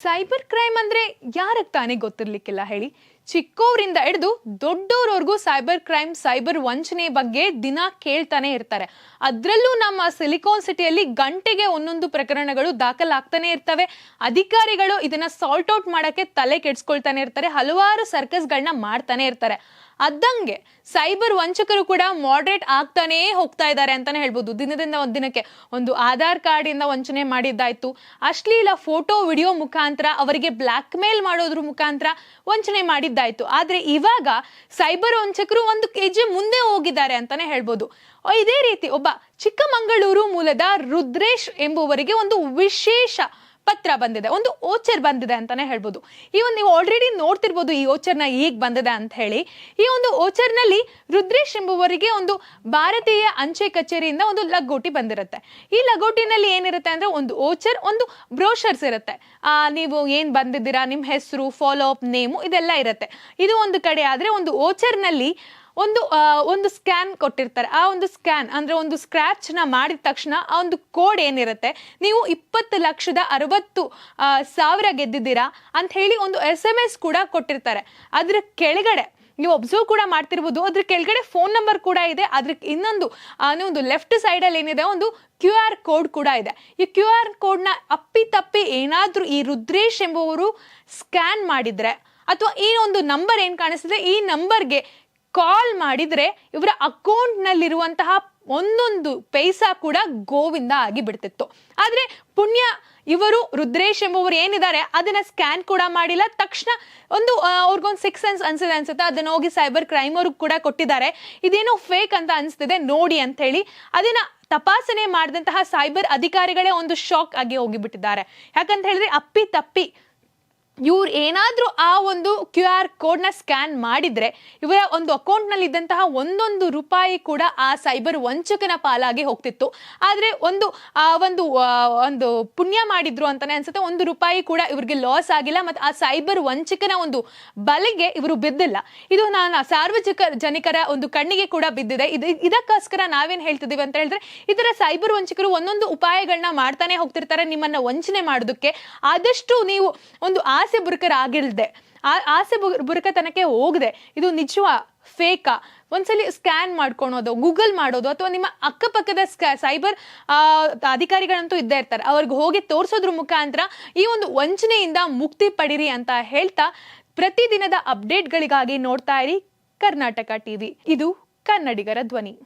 Cyber crime ಅಂದ್ರೆ ಯಾರಕ್ಕೆ ತಾನೇ ಗೊತ್ತಿರ್ಲಿಕ್ಕಿಲ್ಲ ಹೇಳಿ. ಚಿಕ್ಕವರಿಂದ ಹಿಡಿದು ದೊಡ್ಡವ್ರವರೆಗೂ ಸೈಬರ್ ಕ್ರೈಮ್, ಸೈಬರ್ ವಂಚನೆ ಬಗ್ಗೆ ದಿನ ಕೇಳ್ತಾನೆ ಇರ್ತಾರೆ. ಅದರಲ್ಲೂ ನಮ್ಮ ಸಿಲಿಕಾನ್ ಸಿಟಿಯಲ್ಲಿ ಗಂಟೆಗೆ ಒಂದೊಂದು ಪ್ರಕರಣಗಳು ದಾಖಲಾಗ್ತಾನೆ ಇರ್ತವೆ. ಅಧಿಕಾರಿಗಳು ಇದನ್ನ ಸಾಲ್ಟ್ ಔಟ್ ಮಾಡಕ್ಕೆ ತಲೆ ಕೆಡ್ಸ್ಕೊಳ್ತಾನೆ ಇರ್ತಾರೆ. ಹಲವಾರು ಸರ್ಕಸ್ಗಳನ್ನ ಮಾಡ್ತಾನೆ ಇರ್ತಾರೆ. ಅದ್ದಂಗೆ ಸೈಬರ್ ವಂಚಕರು ಕೂಡ ಮಾಡ್ರೇಟ್ ಆಗ್ತಾನೇ ಹೋಗ್ತಾ ಇದ್ದಾರೆ ಅಂತಾನೆ ಹೇಳ್ಬೋದು. ದಿನದಿಂದ ಒಂದು ದಿನಕ್ಕೆ ಒಂದು ಆಧಾರ್ ಕಾರ್ಡ್ ಇಂದ ವಂಚನೆ ಮಾಡಿದ್ದಾಯ್ತು. ಅಶ್ಲೀಲ ಫೋಟೋ, ವಿಡಿಯೋ ಮುಖಾಂತರ ಅವರಿಗೆ ಬ್ಲ್ಯಾಕ್ ಮೇಲ್ ಮಾಡೋದ್ರ ಮುಖಾಂತರ ವಂಚನೆ ಮಾಡಿದ್ದಾಯ್ತು ಆದ್ರೆ ಇವಾಗ ಸೈಬರ್ ವಂಚಕರು ಒಂದು ಕೆಜಿ ಮುಂದೆ ಹೋಗಿದ್ದಾರೆ ಅಂತಾನೆ ಹೇಳ್ಬೋದು. ಇದೇ ರೀತಿ ಒಬ್ಬ ಚಿಕ್ಕಮಂಗಳೂರು ಮೂಲದ ರುದ್ರೇಶ್ ಎಂಬುವರಿಗೆ ಒಂದು ವಿಶೇಷ ಪತ್ರ ಬಂದಿದೆ. ಒಂದು ಓಚರ್ ಬಂದಿದೆ ಅಂತಾನೆ ಹೇಳ್ಬೋದು. ಈ ಒಂದು ನೀವು ಆಲ್ರೆಡಿ ನೋಡ್ತಿರ್ಬೋದು ಈ ಓಚರ್ನ ಈಗ ಬಂದಿದೆ ಅಂತ ಹೇಳಿ. ಈ ಒಂದು ಓಚರ್ನಲ್ಲಿ ರುದ್ರೇಶ್ ಎಂಬುವರಿಗೆ ಒಂದು ಭಾರತೀಯ ಅಂಚೆ ಕಚೇರಿಯಿಂದ ಒಂದು ಲಗೋಟಿ ಬಂದಿರುತ್ತೆ. ಈ ಲಗೋಟಿನಲ್ಲಿ ಏನಿರುತ್ತೆ ಅಂದ್ರೆ ಒಂದು ಓಚರ್, ಒಂದು ಬ್ರೋಷರ್ಸ್ ಇರುತ್ತೆ. ಆ, ನೀವು ಏನ್ ಬಂದಿದ್ದೀರಾ? ನಿಮ್ಮ ಹೆಸರು ಫಾಲೋ ಅಪ್ ನೇಮು ಇದೆಲ್ಲ ಇರುತ್ತೆ. ಇದು ಒಂದು ಕಡೆ ಆದ್ರೆ ಒಂದು ಓಚರ್ನಲ್ಲಿ ಒಂದು ಒಂದು ಸ್ಕ್ಯಾನ್ ಕೊಟ್ಟಿರ್ತಾರೆ. ಆ ಒಂದು ಸ್ಕ್ಯಾನ್ ಅಂದರೆ ಒಂದು ಸ್ಕ್ರ್ಯಾಚ್ನ ಮಾಡಿದ ತಕ್ಷಣ ಆ ಒಂದು ಕೋಡ್ ಏನಿರುತ್ತೆ? ನೀವು ಇಪ್ಪತ್ತು ಲಕ್ಷದ ಅರವತ್ತು ಸಾವಿರ ಗೆದ್ದಿದ್ದೀರಾ ಅಂತ ಹೇಳಿ ಒಂದು ಎಸ್ ಎಂ ಎಸ್ ಕೂಡ ಕೊಟ್ಟಿರ್ತಾರೆ. ಅದರ ಕೆಳಗಡೆ ನೀವು ಒಬ್ಸರ್ವ್ ಕೂಡ ಮಾಡ್ತಿರ್ಬೋದು. ಅದ್ರ ಕೆಳಗಡೆ ಫೋನ್ ನಂಬರ್ ಕೂಡ ಇದೆ. ಅದ್ರ ಇನ್ನೊಂದು ಒಂದು ಲೆಫ್ಟ್ ಸೈಡಲ್ಲಿ ಏನಿದೆ? ಒಂದು ಕ್ಯೂ ಆರ್ ಕೋಡ್ ಕೂಡ ಇದೆ. ಈ ಕ್ಯೂ ಆರ್ ಕೋಡ್ನ ಅಪ್ಪಿ ತಪ್ಪಿ ಏನಾದರೂ ಈ ರುದ್ರೇಶ್ ಎಂಬುವರು ಸ್ಕ್ಯಾನ್ ಮಾಡಿದ್ರೆ ಅಥವಾ ಈ ಒಂದು ನಂಬರ್ ಏನು ಕಾಣಿಸ್ತಿದೆ ಈ ನಂಬರ್ಗೆ ಕಾಲ್ ಮಾಡಿದ್ರೆ ಇವರ ಅಕೌಂಟ್ನಲ್ಲಿರುವಂತಹ ಒಂದೊಂದು ಪೈಸಾ ಕೂಡ ಗೋವಿಂದ ಆಗಿ ಬಿಡ್ತಿತ್ತು. ಆದ್ರೆ ಪುಣ್ಯ ಇವರು, ರುದ್ರೇಶ್ ಎಂಬುವರು ಏನಿದ್ದಾರೆ, ಅದನ್ನ ಸ್ಕ್ಯಾನ್ ಕೂಡ ಮಾಡಿಲ್ಲ. ತಕ್ಷಣ ಒಂದು ಅವ್ರಿಗೊಂದು ಸಿಕ್ಸ್ ಸೆನ್ಸ್ ಅನ್ಸಿದೆ ಅನ್ಸುತ್ತೆ. ಅದನ್ನ ಹೋಗಿ ಸೈಬರ್ ಕ್ರೈಮ್ ಅವ್ರಿಗೆ ಕೂಡ ಕೊಟ್ಟಿದ್ದಾರೆ. ಇದೇನೋ ಫೇಕ್ ಅಂತ ಅನಿಸ್ತಿದೆ, ನೋಡಿ ಅಂತ ಹೇಳಿ ಅದನ್ನ ತಪಾಸಣೆ ಮಾಡಿದಂತಹ ಸೈಬರ್ ಅಧಿಕಾರಿಗಳೇ ಒಂದು ಶಾಕ್ ಆಗಿ ಹೋಗಿಬಿಟ್ಟಿದ್ದಾರೆ. ಯಾಕಂತ ಹೇಳಿದ್ರೆ ಅಪ್ಪಿ ತಪ್ಪಿ ಇವ್ರು ಏನಾದರೂ ಆ ಒಂದು ಕ್ಯೂ ಆರ್ ಕೋಡ್ನ ಸ್ಕ್ಯಾನ್ ಮಾಡಿದರೆ ಇವರ ಒಂದು ಅಕೌಂಟ್ನಲ್ಲಿ ಇದ್ದಂತಹ ಒಂದೊಂದು ರೂಪಾಯಿ ಕೂಡ ಆ ಸೈಬರ್ ವಂಚಕನ ಪಾಲಾಗಿ ಹೋಗ್ತಿತ್ತು. ಆದರೆ ಒಂದು, ಆ ಒಂದು ಒಂದು ಪುಣ್ಯ ಮಾಡಿದ್ರು ಅಂತಲೇ ಅನ್ಸುತ್ತೆ. ಒಂದು ರೂಪಾಯಿ ಕೂಡ ಇವ್ರಿಗೆ ಲಾಸ್ ಆಗಿಲ್ಲ ಮತ್ತು ಆ ಸೈಬರ್ ವಂಚಕನ ಒಂದು ಬಲೆಗೆ ಇವರು ಬಿದ್ದಿಲ್ಲ. ಇದು ನಾನು ಸಾರ್ವಜನಿಕ ಜನಿಕರ ಒಂದು ಕಣ್ಣಿಗೆ ಕೂಡ ಬಿದ್ದಿದೆ. ಇದು ಇದಕ್ಕೋಸ್ಕರ ನಾವೇನು ಹೇಳ್ತಿದ್ದೀವಿ ಅಂತ ಹೇಳಿದ್ರೆ ಇದರ ಸೈಬರ್ ವಂಚಕರು ಒಂದೊಂದು ಉಪಾಯಗಳನ್ನ ಮಾಡ್ತಾನೆ ಹೋಗ್ತಿರ್ತಾರೆ ನಿಮ್ಮನ್ನು ವಂಚನೆ ಮಾಡೋದಕ್ಕೆ. ಆದಷ್ಟು ನೀವು ಒಂದು ಆಸೆ ಬುರುಕರಾಗಿಲ್ದೆ ಆ ಆಸೆ ಬುರ್- ಬುರುಕತನಕ್ಕೆ ಹೋಗದೆ. ಇದು ನಿಜವಾ? ಫೇಕಾ? ಒಂದ್ಸಲಿ ಸ್ಕ್ಯಾನ್ ಮಾಡ್ಕೊಳೋದು, ಗೂಗಲ್ ಮಾಡೋದು ಅಥವಾ ನಿಮ್ಮ ಅಕ್ಕಪಕ್ಕದ ಸ್ಕ್ಯಾ ಸೈಬರ್ ಅಧಿಕಾರಿಗಳಂತೂ ಇದ್ದೇ ಇರ್ತಾರೆ. ಅವ್ರಿಗೆ ಹೋಗಿ ತೋರಿಸೋದ್ರ ಮುಖಾಂತರ ಈ ಒಂದು ವಂಚನೆಯಿಂದ ಮುಕ್ತಿ ಪಡಿರಿ ಅಂತ ಹೇಳ್ತಾ ಪ್ರತಿದಿನದ ಅಪ್ಡೇಟ್ಗಳಿಗಾಗಿ ನೋಡ್ತಾ ಇರಿ ಕರ್ನಾಟಕ ಟಿವಿ. ಇದು ಕನ್ನಡಿಗರ ಧ್ವನಿ.